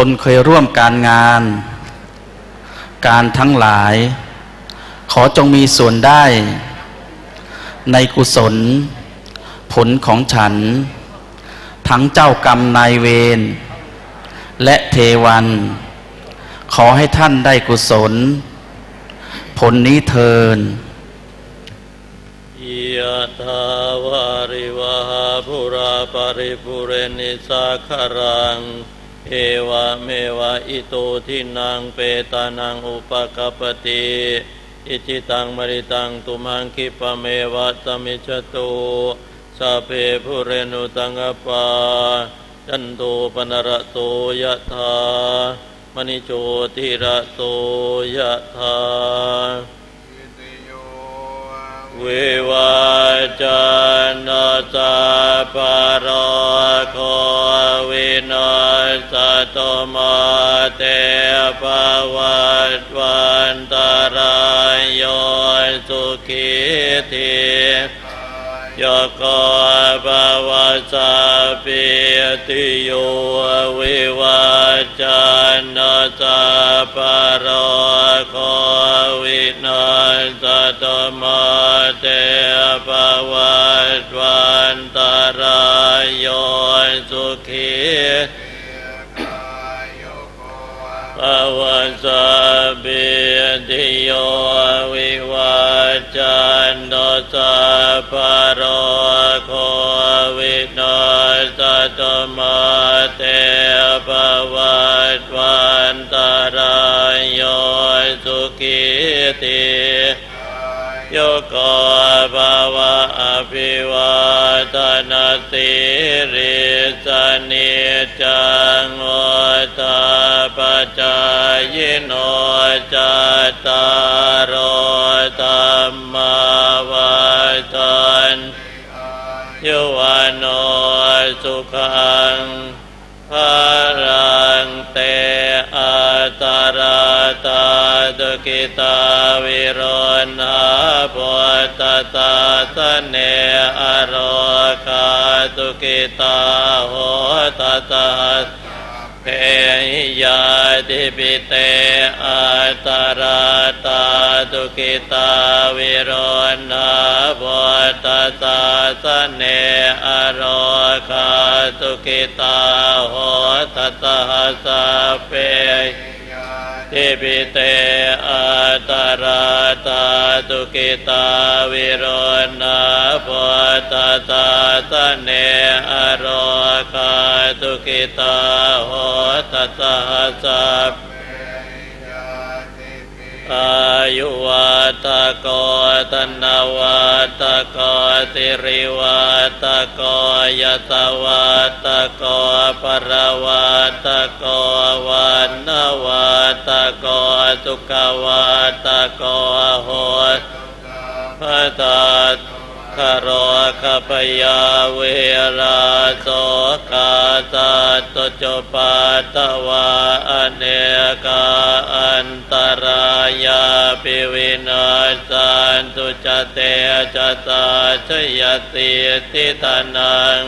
คนเคยร่วมการงาน การทั้งหลาย ขอจงมีส่วนได้ ในกุศล ผลของฉัน ทั้งเจ้ากรรมนายเวรและเทวัน ขอให้ท่านได้กุศล ผลนี้เทินยะทาวาริวหาปุราปริปุเรนิสาคารัง เอวะเมวะอิโตทินังเปตานังอุปกปปติอิจิตังมริตังตุมังคิปะเมวะสมิจจตุสัพเพปุเรนุตังกปาจันโตปนระโตยะธามณิโชติระโตยะธาวิวาจัน เตปวัตวันตารายโยสุขีทียโกภวสาปิติโยวิวาจานาจา ภวสาปิติโยวิวาจันโนจาปารโควินาสตมาเตปวัตวันตารายโยสุขีติโยโกภาวะอภิวาทนาสิริสนิจังโอตา ยโนจัตตารโอธรรมาวันยวันโนสุขังภารังเตอาตาราตาตุกิตาวิรณาปุตตตาสเนอโรคาตุกิตา ติปิเตอาตาราตาตุกิตาวิโรณาปุตตตาสเนอโรคาตุกิตาโหตตาสัพเพทิปิเตอาตาราตาตุกิตาวิโรณาปุตตาตาสเนอโรคาตุกิตาโห ตตาสัพอายุวัตโกตนาวัตโกติริวัตโกยตวัตโกปรวัตโกวันนวัตโกสุขวัตโกโหพระตาคารคปยาเวายาปิวินาสันตุจเตจตาชยติทิตานัง